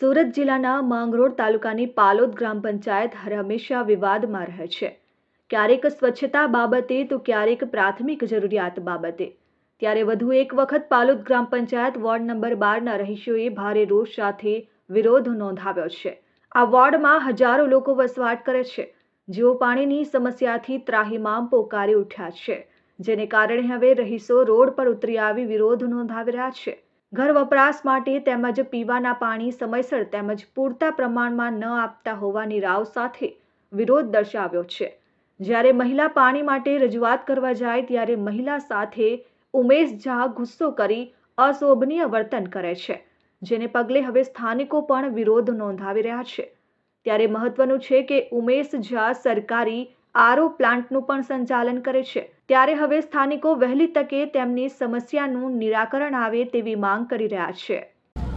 સુરત જિલ્લાના માંગરોળ તાલુકાની પાલોદ ગ્રામ પંચાયત હંમેશા વિવાદમાં રહે છે. ક્યારેક સ્વચ્છતા બાબતે તો ક્યારેક પ્રાથમિક જરૂરિયાત બાબતે. ત્યારે વધુ એક વખત પાલોદ ગ્રામ પંચાયત વોર્ડ નંબર બારના રહીશોએ ભારે રોષ સાથે વિરોધ નોંધાવ્યો છે. આ વોર્ડમાં હજારો લોકો વસવાટ કરે છે. જેઓ પાણીની સમસ્યાથી ત્રાહિમામ પોકારી ઉઠ્યા છે. જેને કારણે હવે રહીશો રોડ પર ઉતરી આવી વિરોધ નોંધાવી રહ્યા છે. ઘર વપરાશ માટે તેમજ પીવાના પાણી સમયસર તેમજ પૂરતા પ્રમાણમાં ન આપતા હોવાની રાવ સાથે વિરોધ દર્શાવ્યો છે. જ્યારે મહિલા પાણી માટે રજૂઆત કરવા જાય ત્યારે મહિલા સાથે ઉમેશ ઝા ગુસ્સો કરી અશોભનીય વર્તન કરે છે, જેને પગલે હવે સ્થાનિકો પણ વિરોધ નોંધાવી રહ્યા છે. ત્યારે મહત્વનું છે કે ઉમેશ ઝા સરકારી આરઓ પ્લાન્ટનું પણ સંચાલન કરે છે ત્યારે હવે સ્થાનિકો વહેલી તકે તેમની સમસ્યાનું નિરાકરણ આવે તેવી માંગ કરી રહ્યા છે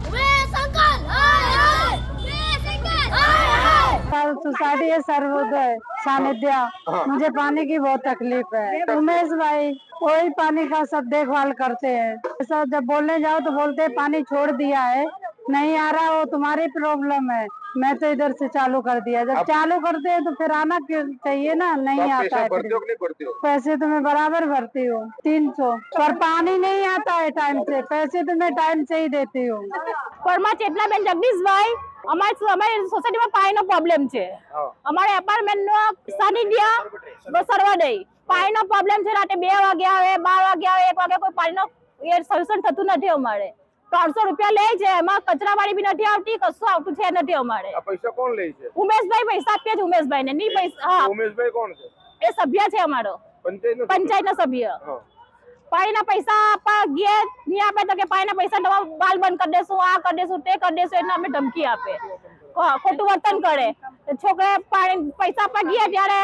Umesh uncle hi hi Umesh uncle hi hi sir society है सर्वोदय सानिध्या मुझे पानी की बहुत तकलीफ है उमेश भाई वही पानी का सब देखभाल करते हैं ऐसा जब बोलने जाओ तो बोलते हैं पानी छोड़ दिया है नहीं आ रहा वो तुम्हारी प्रॉब्लम है मैं तो इधर से चालू कर दिया जब चालू करते हैं तो फिर आना क्यों चाहिए ना तो नहीं आप आता पैसा है भरते फिर। हो कि नहीं भरते हो पैसे तो मैं बराबर भरती हूँ तीन सौ पर पानी नहीं आता है टाइम से पैसे तो मैं टाइम से ही देती हूँ પરમા ચેતનાબેન જગદીશભાઈ અમારી અમારી સોસાયટીમાં પાણીનો પ્રોબ્લેમ છે હા. અમારે એપાર્ટમેન્ટનો સાનિધ્ય સર્વોદય પાણીનો પ્રોબ્લેમ છે રાતે બે વાગે આવે બાર વાગે આવે એક વાગે કોઈ પાણીનો એ સોલ્યુશન થતું નથી અમારે ત્રણસો રૂપિયા લે છે એમાં કચરા વાળી બી નથી આવતી કશું આવતું છે નથી અમારે. પૈસા કોણ લે છે? ઉમેશભાઈ પૈસા આપીએ છે ઉમેશભાઈ ને નહીં પૈસા હા. ઉમેશભાઈ કોણ છે? એ સભ્ય છે અમારો. પંચાયત નો સભ્ય. પાણીના પૈસા આપવા ગયે નહીં આપે તો કે પાણીના પૈસા નવા બાલ બંધ કરી દેશું આ કરી દેશું તે કરી દેશું એટલે અમે ધમકી આપે. ખોટું વર્તન કરે. છોકરા પાણી પૈસા આપવા ગયા ત્યારે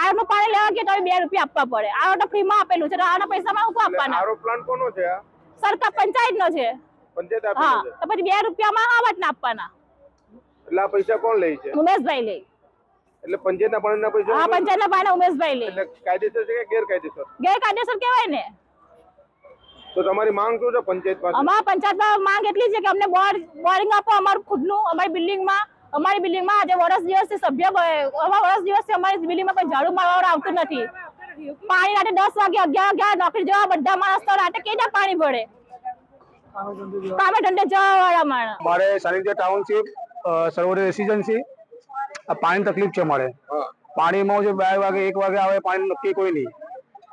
આરનું પાણી લેવા ગયા તો બે રૂપિયા આપવા પડે. આરો તો ફ્રીમાં આપેલું છે આના પૈસામાં શું આપવાના? આરો પ્લાન્ટ કોનો છે આ? સરકાર પંચાયતનો છે. પંચાયત હા છે તો પછી બે રૂપિયામાં આવા જ ના આપવાના. એટલે આ પૈસા કોણ લે છે? ઉમેશભાઈ લે. એટલે પંચાયતના પાણીના પૈસા હા પંચાયતના પાણી ઉમેશભાઈ લે. એટલે કાયદેસર છે કે ગેરકાયદેસર? ગેરકાયદેસર કહેવાય ને. તો તમારી માંગ શું છે પંચાયત પાસે? અમારા પંચાયતમાં માંગ એટલી છે કે અમને બોર બોરિંગ આપો અમારું ખુદનું અમારી બિલ્ડિંગમાં અમારી બિલ્ડિંગમાં આજે વર્ષ દિવસથી સભ્ય અમારા વર્ષ દિવસથી અમારી બિલ્ડિંગમાં કોઈ ઝાડુ મારવાવાળા આવતું નથી. પાણી રાતે દસ વાગે અગિયાર અગિયાર નોકરી જવા બધા માણસ તો રાતે કેટલા પાણી ભરે? કામે ધંધે જવા વાળા માણસ. મારે સાનિધ્ય ટાઉનશીપ સર્વોદય રેસિડેન્સી આ પાણીની તકલીફ છે મારે. પાણીમાં જે બે વાગે એક વાગે આવે પાણી નક્કી કોઈ નહીં.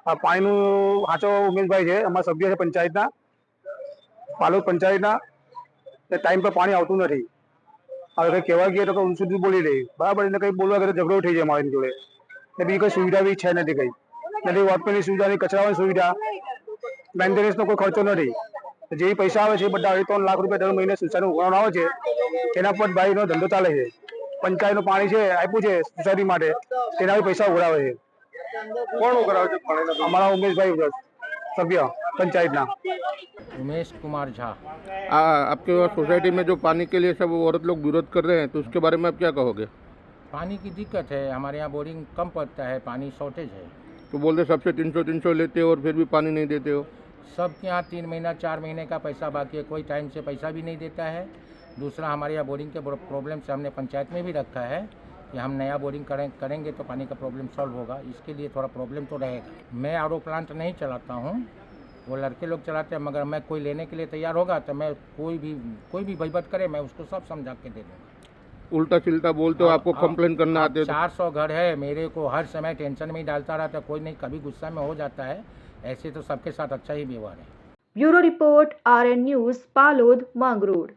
આ પાણીનું સાચો ઉમેશભાઈ છે અમારા સભ્ય છે પંચાયતના. પાલોદ પંચાયતના. ટાઈમ પર પાણી આવતું નથી. હવે કંઈ કહેવા ગયા તો સુધી બોલી રહી બરાબર? એને કંઈ બોલવા કરે ઝઘડો થઈ જાય મારી જોડે. ને બીજી કોઈ સુવિધા બી છે નથી કંઈ. નથી વોટમેનની સુવિધા નહીં કચરાની સુવિધા મેન્ટેનન્સનો કોઈ ખર્ચો નથી જે પૈસા આવે છે એ બધા અઢી ત્રણ લાખ રૂપિયા દર મહિને સોસાયટી ઉઘરાણો આવે છે તેના પર ભાઈનો ધંધો ચાલે છે પંચાયતનું પાણી છે આપ્યું છે સોસાયટી માટે તેના બી પૈસા ઉઘરાવે છે કોણ ઉઘરાવે છે પાણીના પૈસા? અમારા ઉમેશભાઈ ઉઘરાવે છે, સભ્ય પંચાયતના उमेश कुमार झा आ, आपके वहाँ सोसाइटी में जो पानी के लिए सब औरत लोग विरोध कर रहे हैं तो उसके बारे में आप क्या कहोगे पानी की दिक्कत है हमारे यहाँ बोरिंग कम पड़ता है पानी शॉर्टेज है तो बोल रहे सबसे तीन सौ तीन सौ लेते हो और फिर भी पानी नहीं देते हो। सबके यहाँ तीन महीना, चार महीने का पैसा बाकी है, कोई टाइम से पैसा भी नहीं देता है। दूसरा, हमारे यहाँ बोरिंग के प्रॉब्लम से हमने पंचायत में भी रखा है कि हम नया बोरिंग करें, करेंगे तो पानी का प्रॉब्लम सॉल्व होगा, इसके लिए थोड़ा प्रॉब्लम तो रहेगा। मैं आर प्लांट नहीं चलाता हूँ, वो लड़के लोग चलाते हैं, मगर मैं कोई लेने के लिए तैयार होगा तो मैं कोई भी कोई भी भैबत करे, मैं उसको सब समझा के दे दूँगा। उल्टा सिल्टा बोलते हो आपको कंप्लेन करना आते तो। चार सौ घर है मेरे को हर समय टेंशन में ही डालता रहता है कोई नहीं कभी गुस्सा में हो जाता है ऐसे तो सबके साथ अच्छा ही व्यवहार है। Bureau report R N news Palod Mangrod.